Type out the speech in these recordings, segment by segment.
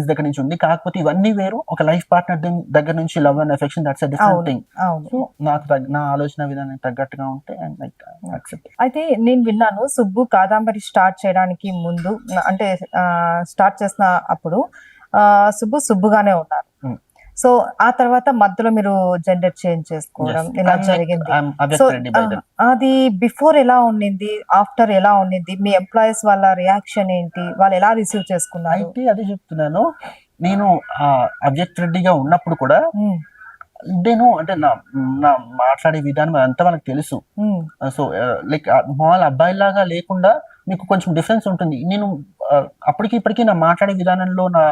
Friends దగ్గర నుంచి ఉంది. కాకపోతే ఇవన్నీ వేరు. ఒక లైఫ్ పార్ట్నర్ దగ్గర నుంచి love and affection that's a different. Thing so నాకు నా ఆలోచన విధానం తగ్గట్టుగా ఉంటే అండ్ లైక్ యాక్సెప్ట్ అయితే నేను విన్నాను సుబ్బు కాదంబరి స్టార్ట్ చేయడానికి ముందు అంటే స్టార్ట్ చేసిన అప్పుడు సుబ్బు సుబ్బుగానే ఉన్నారు. Hmm. సో ఆ తర్వాత మధ్యలో మీరు జెండర్ చేంజ్ చేసుకోవడం ఇలా జరిగింది. సో అది బిఫోర్ ఎలా ఉండింది? ఆఫ్టర్ ఎలా ఉండింది? మీ ఎంప్లాయీస్ వాళ్ళ రియాక్షన్ ఏంటి? వాళ్ళు ఎలా రిసీవ్ చేసుకున్నారు? అయితే అదే చెప్తున్నాను. నేను అబ్జెక్ట్ రెడ్డిగా ఉన్నప్పుడు కూడా. నేను అంటే నా నా మాట్లాడే విధానం అంతా మనకు తెలుసు. సో లైక్ మామూలు అబ్బాయిలాగా లేకుండా మీకు కొంచెం డిఫరెన్స్ ఉంటుంది నేను అప్పటికి ఇప్పటికీ నా మాట్లాడే విధానంలో నా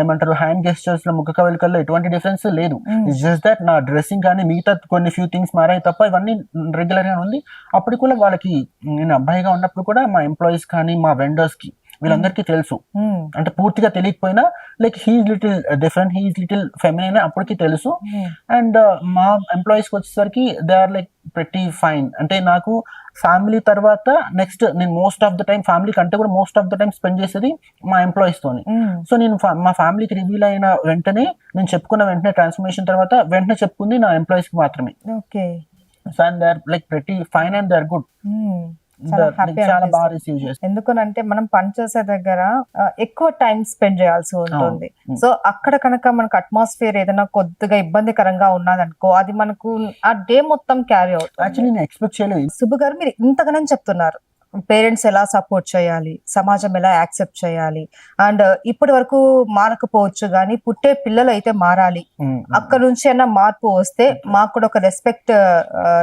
ఏమంటారు హ్యాండ్ గెస్టర్స్లో ముఖ కవలికల్లో ఎటువంటి డిఫరెన్స్ లేదు Hmm. జస్ట్ దట్ నా డ్రెస్సింగ్ కానీ మిగతా కొన్ని ఫ్యూ థింగ్స్ మారాయి తప్ప ఇవన్నీ రెగ్యులర్గా ఉంది అప్పుడు కూడా వాళ్ళకి నేను అబ్బాయిగా ఉన్నప్పుడు కూడా మా ఎంప్లాయీస్ కానీ మా వెండర్స్కి వీళ్ళందరికీ తెలుసు Hmm. అంటే పూర్తిగా తెలియకపోయినా like he's little different he's little feminine అప్పటికి తెలుసు Hmm. అండ్ మా ఎంప్లాయీస్కి వచ్చేసరికి they are like pretty fine అంటే నాకు ఫ్యామిలీ తర్వాత నెక్స్ట్ నేను most of the time family కంటే కూడా most of the time spend చేసేది మా ఎంప్లాయీస్ తోని. సో నేను మా ఫ్యామిలీకి రివీల్ అయిన వెంటనే నేను చెప్పుకున్న వెంటనే ట్రాన్స్ఫర్మేషన్ తర్వాత వెంటనే చెప్పుకుంది నా ఎంప్లాయీస్కి మాత్రమే. Okay so and they are like pretty fine and they are good. చాలా బాగా. రిసీవ్ ఎందుకనంటే మనం పనిచేసే దగ్గర ఆ, ఎక్కువ టైం స్పెండ్ చేయాల్సి ఉంటుంది. సో అక్కడ కనుక మనకు అట్మాస్ఫియర్ ఏదైనా కొద్దిగా ఇబ్బందికరంగా ఉన్నదనుకో అది మనకు ఆ డే మొత్తం క్యారీ అవుతుంది. యాక్చువల్లీ నేను ఎక్స్పెక్ట్ చేయలేదు. సుబ్బు గారు మీరు ఇంతగానే చెప్తున్నారు. పేరెంట్స్ ఎలా సపోర్ట్ చేయాలి సమాజం ఎలా యాక్సెప్ట్ చేయాలి అండ్ ఇప్పటి వరకు మారకపోవచ్చు కానీ పుట్టే పిల్లలు అయితే మారాలి అక్కడ నుంచి అయినా మార్పు వస్తే మాకు కూడా ఒక రెస్పెక్ట్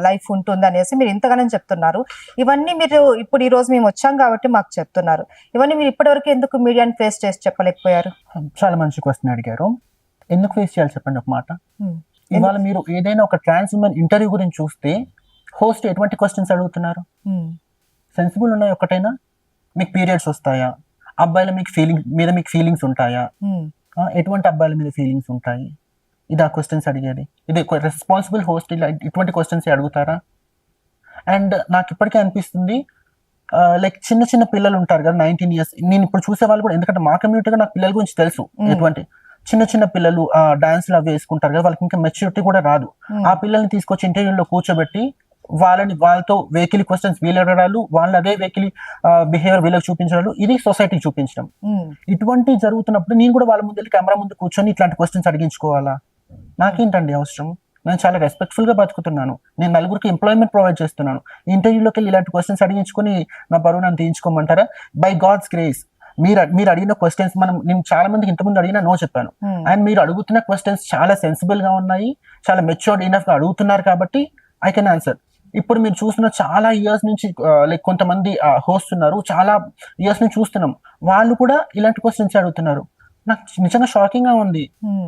లైఫ్ ఉంటుంది అనేసి మీరు ఇంతగానే చెప్తున్నారు. ఇవన్నీ మీరు ఇప్పుడు ఈ రోజు మేము వచ్చాం కాబట్టి మాకు చెప్తున్నారు. ఇవన్నీ మీరు ఇప్పటి వరకు ఎందుకు మీడియాని ఫేస్ చేసి చెప్పలేకపోయారు? చాలా మంచి క్వశ్చన్ అడిగారు. ఎందుకు ఫేస్ చేయాలి చెప్పండి ఒక మాట. ఇవాళ మీరు ఏదైనా ఒక ట్రాన్స్ ఉమెన్ ఇంటర్వ్యూ గురించి చూస్తే హోస్ట్ ఎటువంటి క్వశ్చన్స్ అడుగుతున్నారు. సెన్సిబుల్ ఉన్నాయి ఒకటైనా మీకు పీరియడ్స్ వస్తాయా? అబ్బాయిల మీకు ఫీలింగ్ మీద మీకు ఫీలింగ్స్ ఉంటాయా? Hmm. ఎటువంటి అబ్బాయిల మీద ఫీలింగ్స్ ఉంటాయి? ఇది ఆ క్వశ్చన్స్ అడిగేది. ఇది రెస్పాన్సిబుల్ హోస్ట్ ఇలా ఇటువంటి క్వశ్చన్స్ అడుగుతారా? అండ్ నాకు ఇప్పటికే అనిపిస్తుంది లైక్ చిన్న చిన్న పిల్లలు ఉంటారు కదా నైన్టీన్ ఇయర్స్ నేను ఇప్పుడు చూసే వాళ్ళు కూడా ఎందుకంటే మా కమ్యూనిటీగా నాకు పిల్లల గురించి తెలుసు. Mm. ఎటువంటి చిన్న చిన్న పిల్లలు డాన్స్లు అవి వేసుకుంటారు కదా వాళ్ళకి ఇంకా మెచ్యూరిటీ కూడా రాదు. Hmm. ఆ పిల్లల్ని తీసుకొచ్చి ఇంటర్వ్యూలో కూర్చోబెట్టి వాళ్ళని వాళ్ళతో వెహికల్ క్వశ్చన్స్ వీళ్ళు అడగడాలు వాళ్ళని అదే వెహికల్ బిహేవియర్ వీళ్ళకి చూపించడాలు ఇది సొసైటీ చూపించడం. ఇటువంటి జరుగుతున్నప్పుడు నేను కూడా వాళ్ళ ముందు కెమెరా ముందు కూర్చొని ఇట్లాంటి క్వశ్చన్స్ అడిగించుకోవాలా? నాకేంటండి అవసరం? నేను చాలా రెస్పెక్ట్ఫుల్గా బతుకుతున్నాను. నేను నలుగురికి ఎంప్లాయ్మెంట్ ప్రొవైడ్ చేస్తున్నాను. ఇంటర్వ్యూలోకి వెళ్ళి ఇలాంటి క్వశ్చన్స్ అడిగించుకొని నా బరువు నన్ను తీయించుకోమంటారా? బై గాడ్స్ గ్రేస్ మీరు మీరు అడిగిన క్వశ్చన్స్ మనం నేను చాలా మందికి ఇంతకుముందు అడిగినా నో చెప్పాను. అండ్ మీరు అడుగుతున్న క్వశ్చన్స్ చాలా సెన్సిబుల్గా ఉన్నాయి. చాలా మెచ్యూర్డ్ ఇనఫ్గా అడుగుతున్నారు కాబట్టి ఐ కెన్ ఆన్సర్ ఇప్పుడు మీరు చూస్తున్న చాలా ఇయర్స్ నుంచి లైక్ కొంతమంది హోస్ట్ ఉన్నారు. చాలా ఇయర్స్ నుంచి చూస్తున్నాం. వాళ్ళు కూడా ఇలాంటి క్వశ్చన్స్ అడుగుతున్నారు. నాకు నిజంగా షాకింగ్గా ఉంది. Hmm.